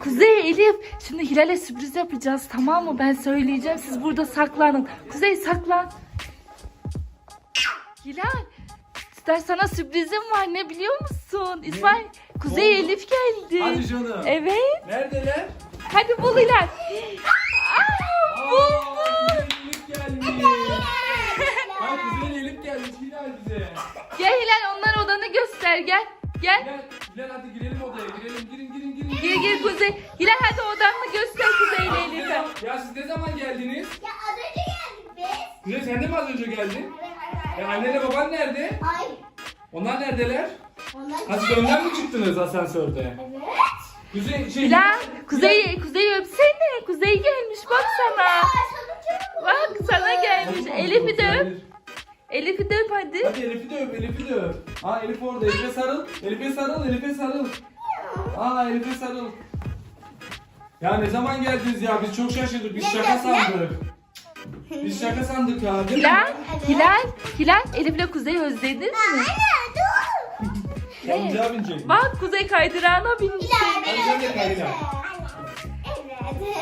Kuzey Elif şimdi Hilal'e sürpriz yapacağız tamam mı? Ben söyleyeceğim siz burada saklanın. Kuzey saklan. Hilal ister sana sürprizim var ne biliyor musun? İsmail Kuzey oldu? Elif geldi. Hadi canım. Evet. Neredeler? Hadi bul Hilal. Aa, buldum. Kuzey Elif gelmiş. Ha Kuzey Elif gelmiş Hilal bize. Gel Hilal onlar odanı göster gel. Gel. Hilal, Hilal hadi girelim odaya girelim girin girin girin. Gir gir Kuzey. Hilal hadi odanı göster Kuzey ile Elif'e. Ya siz ne zaman geldiniz? Ya az önce geldik biz. Kuzey sen de mi az önce geldin? Hayır hayır E hayır. annenle baban nerede? Hayır. Onlar neredeler? Onlar Ha siz önden mi çıktınız asansörde? Evet. Kuzey şey... Hilal Kuzey Kuzey öpsene. Kuzey gelmiş bak sana. Bak sana gelmiş. Hilal- Elif'i de öp. Elif'i de öp hadi. Hadi Elif'i de öp, Elif'i de öp. Aa Elif orada, Elif'e sarıl. Elif'e sarıl, Elif'e sarıl. Aa Elif'e sarıl. Ya ne zaman geldiniz ya? Biz çok şaşırdık. Biz şaka sandık. Biz şaka sandık ya. Değil mi? Hilal. Hilal, Hilal Elif'le Kuzey özlediniz mi? Anne dur. Ya oyuncağa binecek. Bak Kuzey kaydırağına binmiş. İleride Hadi sen de. Evet.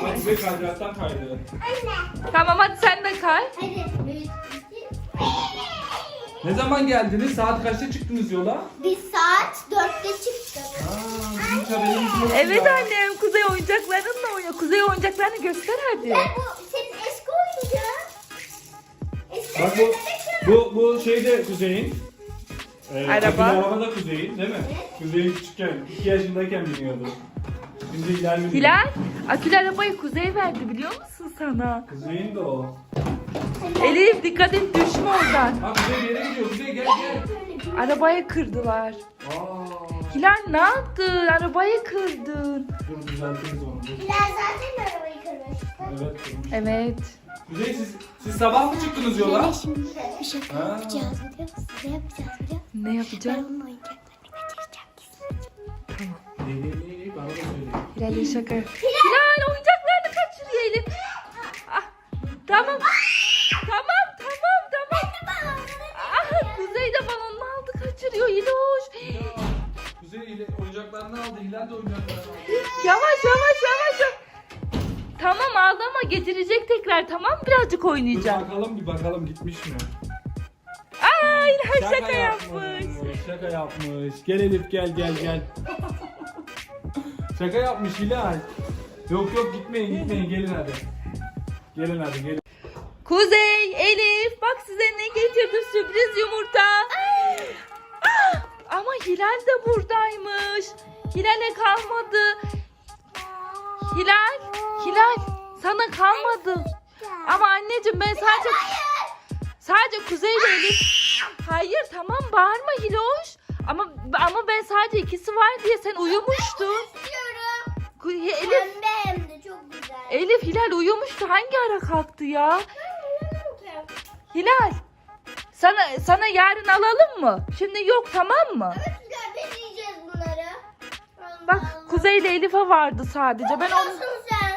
Bak Kuzey kaydıraktan kaydı. Anne. Tamam hadi sen de kay. Hadi. Ne zaman geldiniz? Saat kaçta çıktınız yola? Biz saat dörtte çıktık. Aa bizim hiç haberimiz yok Evet ya. annem Kuzey oyuncaklarınla oynuyor. Kuzey oyuncaklarını göster hadi. Ben bu senin eski oyuncağın. Eski Bak bu, bu, bu şeyde Kuzey'in. Ee, Araba. akülü araba da Kuzey'in değil mi? Kuzey'in küçükken, 2 yaşındayken biniyordu. Şimdi Hilal biniyor. Hilal, akülü arabayı Kuzey verdi biliyor musun sana? Kuzey'in de o. Elif dikkat et düşme oradan. Ha Kuzey bir yere gidiyor. Kuzey gel gel. Arabayı kırdılar. Aa. Hilal ne yaptın? Arabayı kırdın. Dur düzeltiriz onu. Dur. Hilal zaten arabayı kırmıştı. Evet. kırmış. Evet. Kuzey siz, siz sabah mı çıktınız yola? Şimdi bir şey Ha. yapacağız biliyor musun? Ne yapacağız biliyor musun? Ne Ben yapacağım? onun oyuncaklarını kaçıracağım gizlice. Ne ne ne ne bana da söyle. Hilal'e şaka. Hilal oyuncaklarını kaçırıyor Elif. Tamam. Tamam tamam tamam. Ah, Kuzey de balonunu aldı kaçırıyor Hiloş. Kuzey ile oyuncaklarını aldı. Hilal de oyuncaklarını aldı. Yavaş yavaş yavaş. yavaş. Tamam ağlama getirecek tekrar tamam birazcık Dur oynayacağım. bakalım bir bakalım gitmiş mi? Aa Hilal şaka yapmış. Şaka yapmış. Gel Elif gel gel gel. şaka yapmış Hilal. Yok yok gitmeyin gitmeyin gelin hadi. Gelin hadi gelin. Kuzey, Elif bak size ne getirdim sürpriz yumurta. Ah, ama Hilal de buradaymış. Hilal'e kalmadı. Hilal, Hilal sana kalmadı. Ama anneciğim ben sadece sadece Kuzey ile Elif. Hayır tamam bağırma Hiloş. Ama ama ben sadece ikisi var diye sen uyumuştun. Elif. Elif Hilal uyumuştu. Hangi ara kalktı ya? Hilal. Sana sana yarın alalım mı? Şimdi yok tamam mı? Rüzgar biz yiyeceğiz bunları. Bak Kuzey ile Elif'e vardı sadece. Ben on, Olsun sen.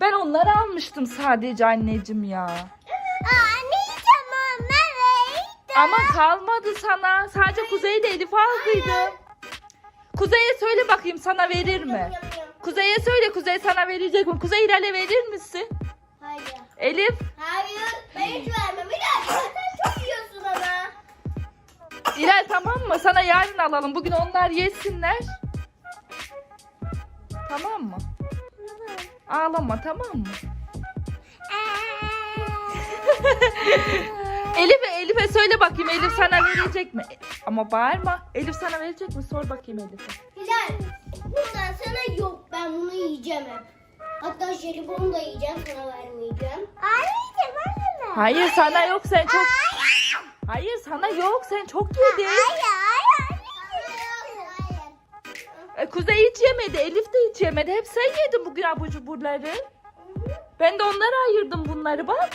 ben onları almıştım sadece anneciğim ya. Aa ne yiyeceğim onları? Ama kalmadı sana. Sadece Kuzey ile Elif aldıydı. Kuzey'e söyle bakayım sana verir mi? Kuzey'e söyle Kuzey sana verecek mi? Kuzey Hilal'e verir misin? Hayır. Elif. Hayır. Ben hiç vermem. Dakika sen çok yiyorsun ama. Hilal tamam mı? Sana yarın alalım. Bugün onlar yesinler. Tamam mı? Ağlama tamam mı? Elif'e Elif'e söyle bakayım Elif sana verecek mi? Ama bağırma. Elif sana verecek mi? Sor bakayım Elif'e. Hilal. Bundan sana yok. Ben bunu yiyeceğim hep. Hatta jelibonu da yiyeceğim. Sana vermeyeceğim. Anneciğim anne. Hayır sana yok sen çok... Hayır sana yok sen çok yedin. E, Kuzey hiç yemedi. Elif de hiç yemedi. Hep sen yedin bugün abur cuburları. Ben de onlara ayırdım bunları bak.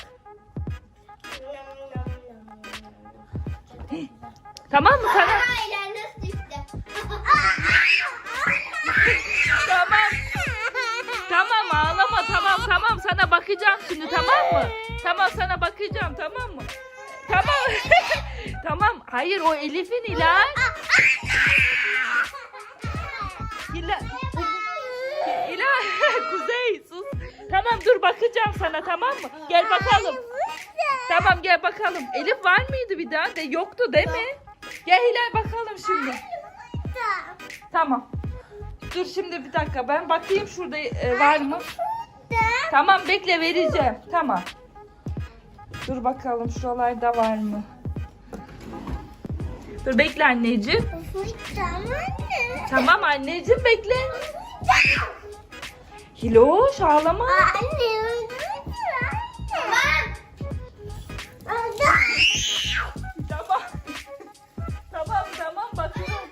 Tamam mı sana? Tamam. Tamam ağlama tamam tamam sana bakacağım şimdi tamam mı? Tamam sana bakacağım tamam mı? Tamam. tamam. Hayır o Elif'in Hilal. Hilal. Kuzey sus. Tamam dur bakacağım sana tamam mı? Gel bakalım. Tamam gel bakalım. Elif var mıydı bir daha? De yoktu değil mi? Gel Hilal bakalım şimdi. Tamam. Dur şimdi bir dakika ben bakayım şurada e, var mı? Tamam bekle vereceğim. Tamam. Dur bakalım şuralarda var mı? Dur bekle anneciğim. Tamam anneciğim bekle. Hiloş ağlama. Tamam. tamam tamam bakıyorum.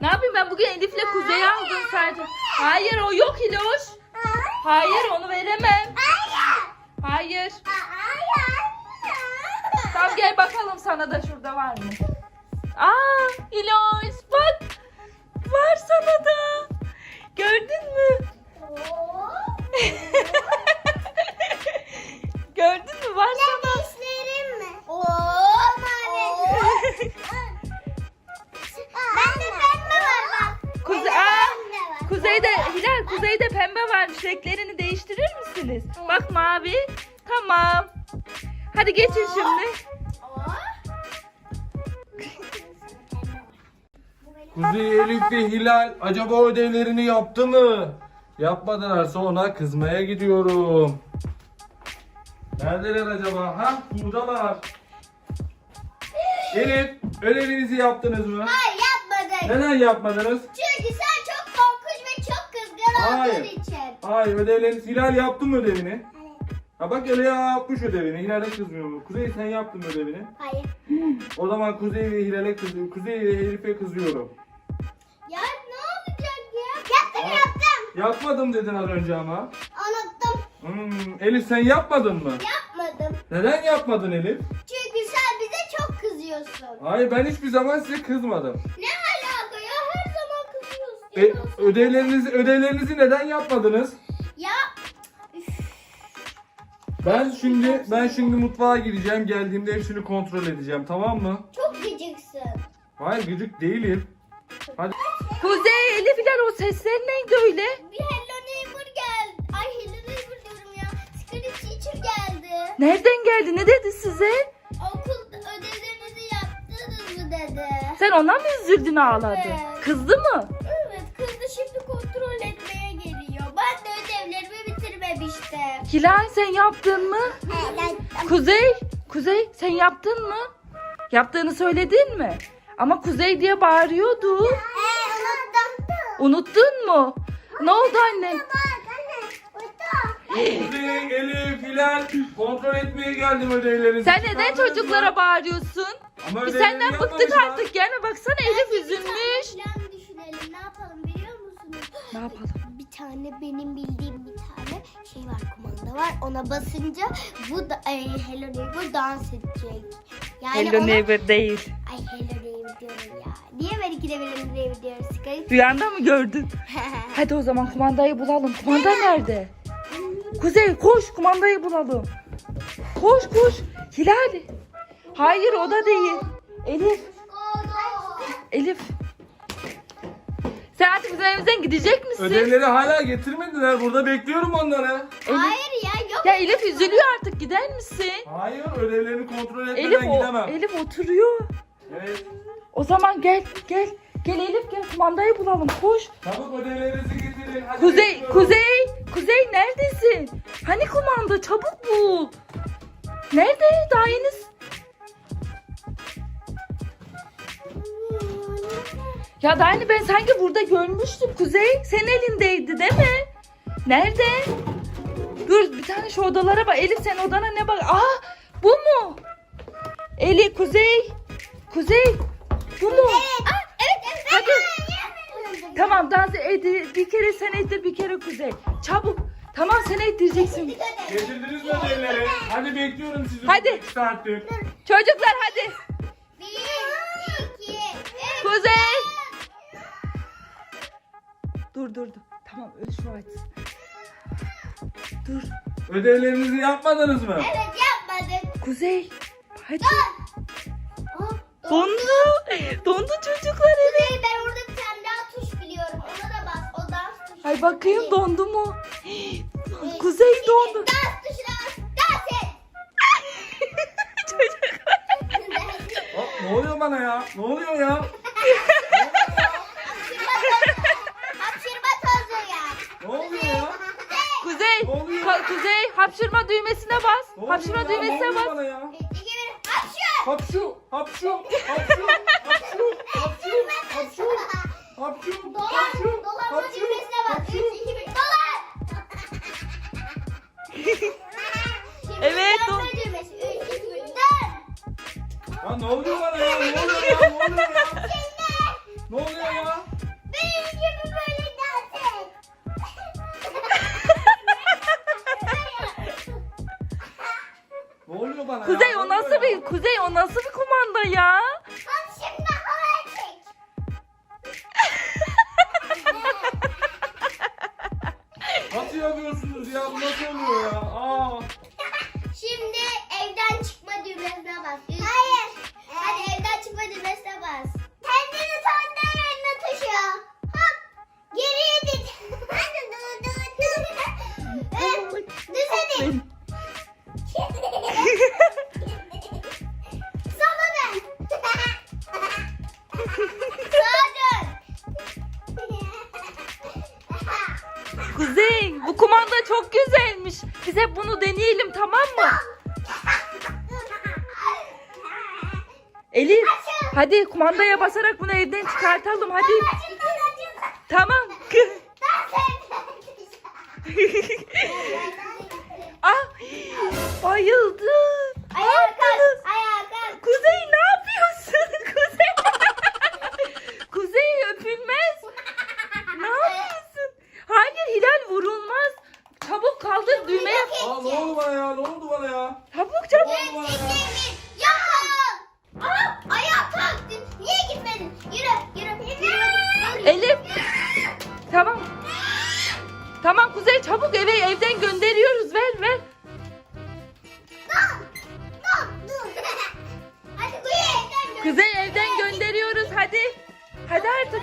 Ne yapayım ben bugün Elif'le Kuzey'i aldım sadece. Hayır o yok Hiloş. Hayır onu veremem. Hayır. Tamam gel bakalım sana da şurada var mı? Aa Hiloş bak. Var sana da. Gördün mü? Gördün mü? Var sana. Kuzey, kuzeyde Hilal kuzeyde pembe varmış. Renklerini değiştirir misiniz? Bak mavi. Tamam. Hadi geçin şimdi. Kuzey, Elif ve Hilal acaba ödevlerini yaptı mı? Yapmadılarsa ona kızmaya gidiyorum. Neredeler acaba? Ha buradalar. Elif ödevinizi yaptınız mı? Hayır yapmadık. Neden yapmadınız? Çünkü sen çok korkunç ve çok kızgın Hayır. için. Hayır ödevleriniz Hilal yaptı mı ödevini? Ha bak Ele yapmış ödevini. Hilal'e kızmıyor mu? Kuzey sen yaptın mı ödevini? Hayır. O zaman Kuzey ve Hilal'e kızıyorum. Kuzey ve Elif'e kızıyorum. Ya ne olacak ya? Yaptım yaptım. Yapmadım dedin az önce ama. Unuttum. Hmm, Elif sen yapmadın mı? Yapmadım. Neden yapmadın Elif? Çünkü sen bize çok kızıyorsun. Hayır ben hiçbir zaman size kızmadım. Ne alaka ya? Her zaman kızıyorsun. E, ödevlerinizi ödevlerinizi neden yapmadınız? Ya. Ben şimdi ben şimdi mutfağa gireceğim. Geldiğimde hepsini kontrol edeceğim. Tamam mı? Çok gıcıksın. Hayır gıcık değilim. Hadi. Kuzey Elif Hilal o sesler neydi öyle? Bir Hello Neighbor geldi. Ay Hello Neighbor diyorum ya. Secret Teacher geldi. Nereden geldi? Ne dedi size? Okul ödevlerinizi yaptınız mı dedi. Sen ona mı üzüldün ağladın? Evet. Kızdı mı? Bitirmemiştim. Hilal sen yaptın mı? Evet. Kuzey, Kuzey sen yaptın mı? Yaptığını söyledin mi? Ama Kuzey diye bağırıyordu. unuttum. Unuttun mu? Ne oldu anne? Kuzey, Elif, Hilal kontrol etmeye geldim ödevlerinizi. Sen neden Çıkardınız çocuklara bağırıyorsun? Ama Biz senden bıktık yapmamışlar. artık gelme baksana Elif üzülmüş. Plan düşünelim. Ne yapalım biliyor musunuz? Ne yapalım? Bir tane benim bildiğim bir tane şey var kumanda var. Ona basınca bu da e, Hello Neighbor dans edecek. Yani Hello ona- neighbor değil. Ay Hello Neighbor diyorum ya. Niye ben ikide bir Hello Neighbor diyorum? Sıkayım. Rüyanda mı gördün? Hadi o zaman kumandayı bulalım. Kumanda nerede? Kuzey koş kumandayı bulalım. Koş koş. Hilal. Hayır o da değil. Elif. Elif. Sen artık bizim evimizden gidecek misin? Ödevleri hala getirmediler. Burada bekliyorum onları. Hayır ya yok. Ya Elif üzülüyor artık gider misin? Hayır ödevlerini kontrol etmeden Elif o, gidemem. Elif oturuyor. Evet. O zaman gel gel. Gel Elif gel kumandayı bulalım koş. Çabuk ödevlerinizi getirin. Hadi Kuzey, bekliyorum. Kuzey, Kuzey neredesin? Hani kumanda çabuk bul. Nerede? Daha yeni... Ya yeni ben sanki burada görmüştüm Kuzey. Senin elindeydi değil mi? Nerede? Dur bir tane şu odalara bak. Elif sen odana ne bak? Aa bu mu? Eli Kuzey. Kuzey. Bu mu? Evet evet. Hadi. Tamam dans edi. Bir kere sen ettir bir kere Kuzey. Çabuk. Tamam sen ettireceksin. Getirdiniz mi ödevleri? Hadi bekliyorum sizi. Hadi. İki saattir. Çocuklar hadi. Bir, iki, üç. Kuzey. Dur dur dur. Tamam öl şu açsın. Dur. Ödevlerinizi yapmadınız mı? Evet yapmadık. Kuzey. Hadi. Aa, Dondu. Dondu çocuklar evet. Kuzey ben orada bir tane daha tuş biliyorum. Ona da bas. O dans tuşu. Ay bakayım dondu mu? Kuzey dondu. Dans tuşuna bas. Dans et. Aa, ne oluyor bana ya? Ne oluyor ya? Kuzey, oluyor? ka- Kuzey hapşırma düğmesine bas. Ne oluyor Hapşırma ya? Ne düğmesine oluyor bas. bana ya? Hapşır. Hapşu, hapşu, hapşu, hapşu, hapşu, hapşu, hapşu, Dolar, hapşu, dolar hadi kumandaya basarak bunu evden çıkartalım hadi. Tamam.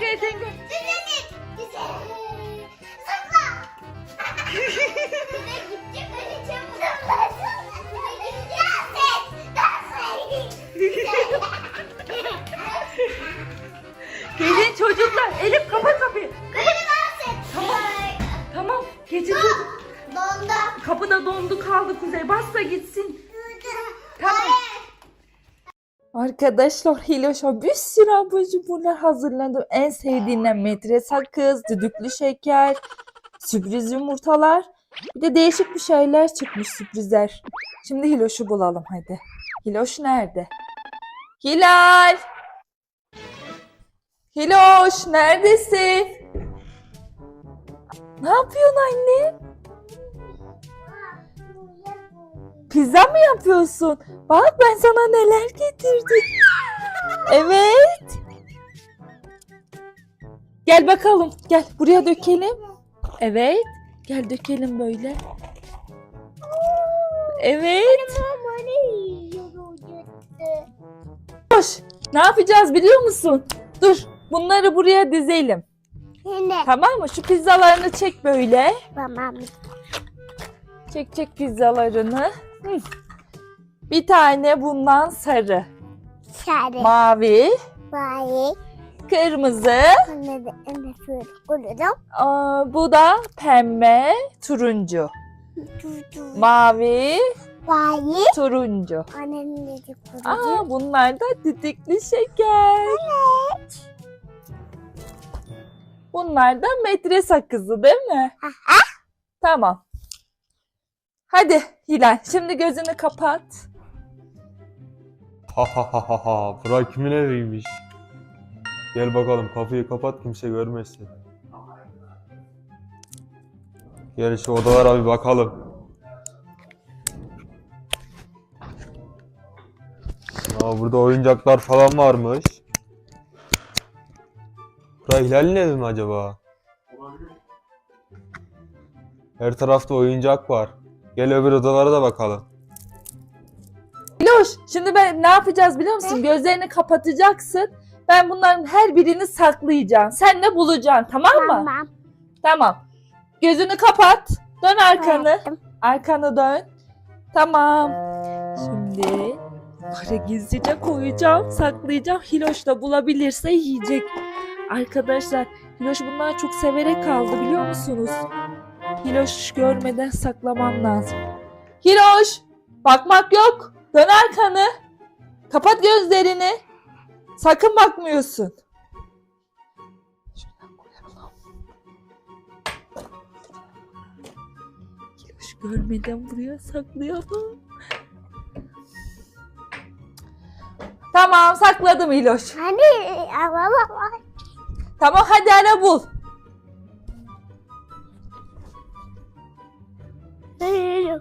Et, dans et. Gelin çocuklar. Elif kapa kapıyı. Tamam. Tamam. Geçin çocuk. Donda. Kapıda dondu kaldı Kuzey. Bas da gitsin. Tamam. Arkadaşlar Hiloş'a bir sürü abur cuburlar hazırladım. En sevdiğinden metre sakız, düdüklü şeker, sürpriz yumurtalar. Bir de değişik bir şeyler çıkmış sürprizler. Şimdi Hiloş'u bulalım hadi. Hiloş nerede? Hilal! Hiloş neredesin? Ne yapıyorsun anne? Pizza mı yapıyorsun? Bak ben sana neler getirdim. Evet. Gel bakalım. Gel buraya dökelim. Evet. Gel dökelim böyle. Evet. Hoş. Ne yapacağız biliyor musun? Dur. Bunları buraya dizelim. Tamam mı? Şu pizzalarını çek böyle. Tamam. Çek çek pizzalarını. Bir tane bundan sarı, Şare. mavi, Bayi. kırmızı, aa, bu da pembe, turuncu, mavi, Bayi. turuncu. Annenin de koyuyorum. Aa, bunlar da düdüklü şeker. Bunlar da metre sakızı değil mi? Tamam. Hadi Hilal şimdi gözünü kapat. Ha ha ha ha ha. Bura kimin eviymiş? Gel bakalım kapıyı kapat kimse görmesin. Gel şu odalara bir bakalım. Aa, burada oyuncaklar falan varmış. Bura Hilal'in evi mi acaba? Her tarafta oyuncak var. Gel öbür odalara da bakalım. Loş, şimdi ben ne yapacağız biliyor musun? Gözlerini kapatacaksın. Ben bunların her birini saklayacağım. Sen de bulacaksın tamam mı? Tamam. Tamam. gözünü kapat. Dön arkanı. Kapattım. Arkanı dön. Tamam. Şimdi para gizlice koyacağım, saklayacağım. Hiloş da bulabilirse yiyecek. Arkadaşlar, Hiloş bunlar çok severek kaldı biliyor musunuz? Hiloş görmeden saklamam lazım. Hiloş! Bakmak yok. Dön arkanı. Kapat gözlerini. Sakın bakmıyorsun. Hiloş görmeden buraya saklayalım. Tamam sakladım Hiloş. Hadi ama. Tamam hadi ara bul.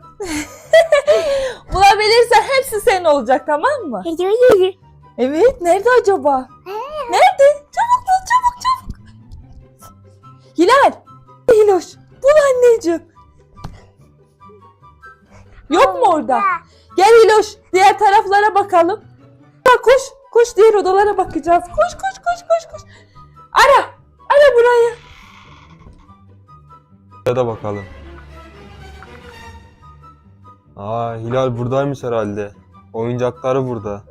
Bulabilirsen hepsi senin olacak tamam mı? Evet nerede acaba? Nerede? Çabuk bul çabuk çabuk. Hilal. Hiloş. Bul anneciğim. Yok mu orada? Gel Hiloş. Diğer taraflara bakalım. Ha, koş. Koş diğer odalara bakacağız. Koş koş koş koş koş. Ara. Ara burayı. Ya da bakalım. Aa Hilal buradaymış herhalde. Oyuncakları burada.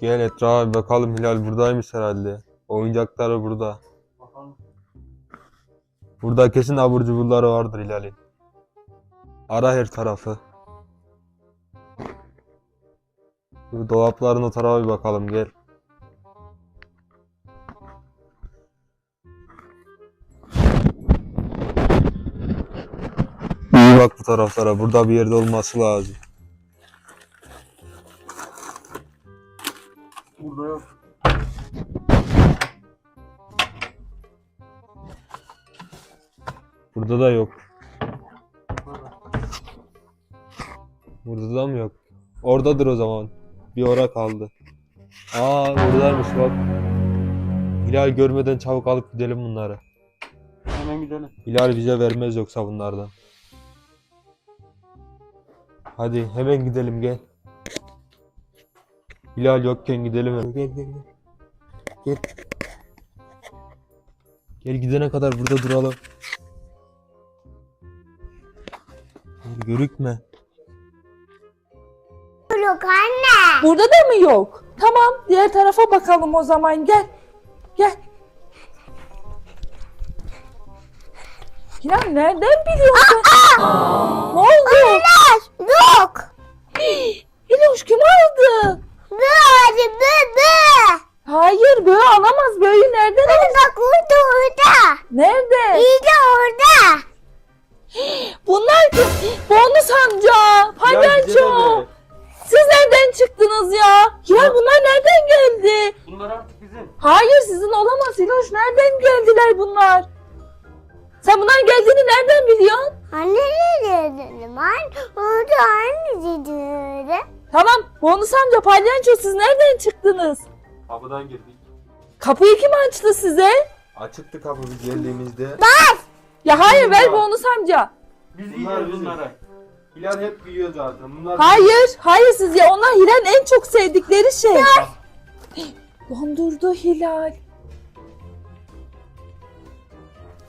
Gel etrafa bakalım Hilal buradaymış herhalde. Oyuncakları burada. Burada kesin abur cuburları vardır Hilal'in. Ara her tarafı. Dolapların o tarafa bir bakalım gel. Bak bu taraflara. Burada bir yerde olması lazım. Burada yok. Burada da yok. Burada da mı yok? Oradadır o zaman. Bir ora kaldı. Aa buradaymış bak. Hilal görmeden çabuk alıp gidelim bunları. Hemen gidelim. Hilal bize vermez yoksa bunlardan. Hadi hemen gidelim gel. Hilal yokken gidelim. Gel gel gel. Gel. Gel gidene kadar burada duralım. Gel görükme. Yok anne. Burada da mı yok? Tamam diğer tarafa bakalım o zaman gel. Gel. Hilal nereden biliyorsun? ne oldu? Yok. Hiloş kim aldı? Böyle böyle. Hayır böyle alamaz böyle nereden alır? Bak orada orada. Nerede? İyi de orada. Bunlar kim? Bonus amca. Palyaço. Siz nereden çıktınız ya? Ya bunlar nereden geldi? Bunlar artık bizim. Hayır sizin olamaz Hiloş. Nereden geldiler bunlar? Sen bunların geldiğini nereden biliyorsun? Anne ne dedim? Anne orada anne dedi. Tamam bonus amca palyaço siz nereden çıktınız? Kapıdan girdik. Kapıyı kim açtı size? Açıktı kapı biz geldiğimizde. Ya hayır ver bonus amca. Biz Bunlar yiyeceğiz bizim. bunları. Hilal hep biliyor zaten. Bunlar Hayır hayır siz ya onlar Hilal'in en çok sevdikleri şey. Dondurdu Hilal.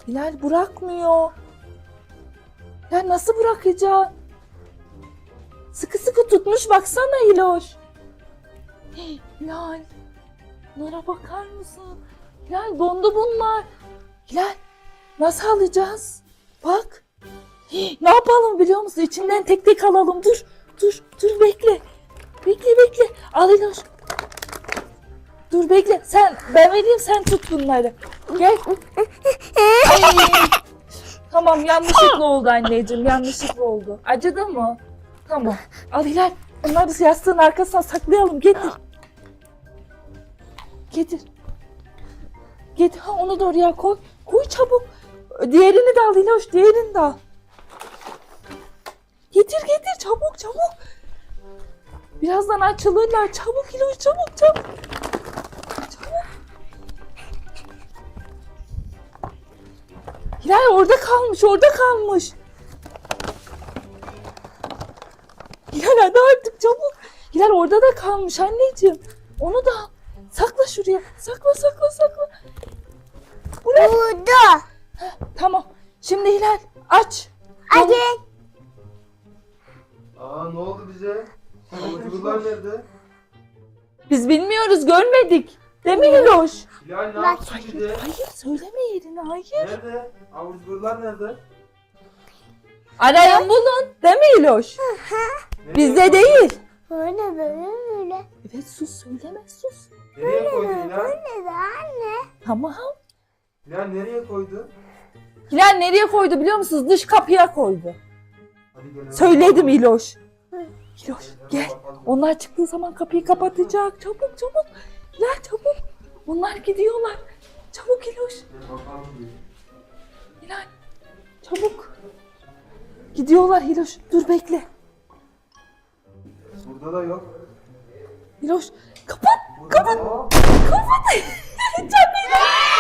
Hilal bırakmıyor. Ya nasıl bırakacaksın? Sıkı sıkı tutmuş baksana Hiloş. Hey, Hilal. Bunlara bakar mısın? Hilal dondu bunlar. Hilal nasıl alacağız? Bak. Hey, Ne yapalım biliyor musun? İçinden tek tek alalım. Dur. Dur. Dur bekle. Bekle bekle. Al Hiloş. Dur bekle. Sen ben vereyim sen tut bunları. Gel. Tamam yanlışlıkla oldu anneciğim. Yanlışlıkla oldu. Acıdı mı? Tamam. Al Hilal. Bunları yastığın arkasına saklayalım. Getir. Getir. Getir. Ha, onu da oraya koy. Koy çabuk. Diğerini de al Hiloş. Diğerini de al. Getir getir çabuk çabuk. Birazdan açılırlar. Çabuk Hiloş çabuk. Çabuk. Hilal orada kalmış orada kalmış. Hilal hadi artık çabuk. Hilal orada da kalmış anneciğim. Onu da. Sakla şuraya. Sakla sakla sakla. Buraya. Burada. Tamam. Şimdi Hilal aç. Hadi. Aa ne oldu bize? Avucuklar nerede? Biz bilmiyoruz görmedik. Değil mi Hiloş? Hilal ne yaptı bize? Hayır söyleme yerini hayır. Nerede? Avucuklar nerede? Arayın bulun. Değil mi Hiloş? Bizde değil. Böyle böyle böyle. Evet sus söyleme sus. Nereye koydu Hilal? Böyle anne. Tamam. Hilal nereye koydu? Hilal nereye koydu biliyor musunuz? Dış kapıya koydu. Hadi gel. Söyledim Hiloş. Hiloş gel. Onlar çıktığı zaman kapıyı kapatacak. Çabuk çabuk. Hilal çabuk. Onlar gidiyorlar. Çabuk bir. Hilal. Çabuk. Gidiyorlar Hiloş. Dur bekle. Burada da yok. Hiloş kapat. Burada da yok. Kapat. Çok iyi.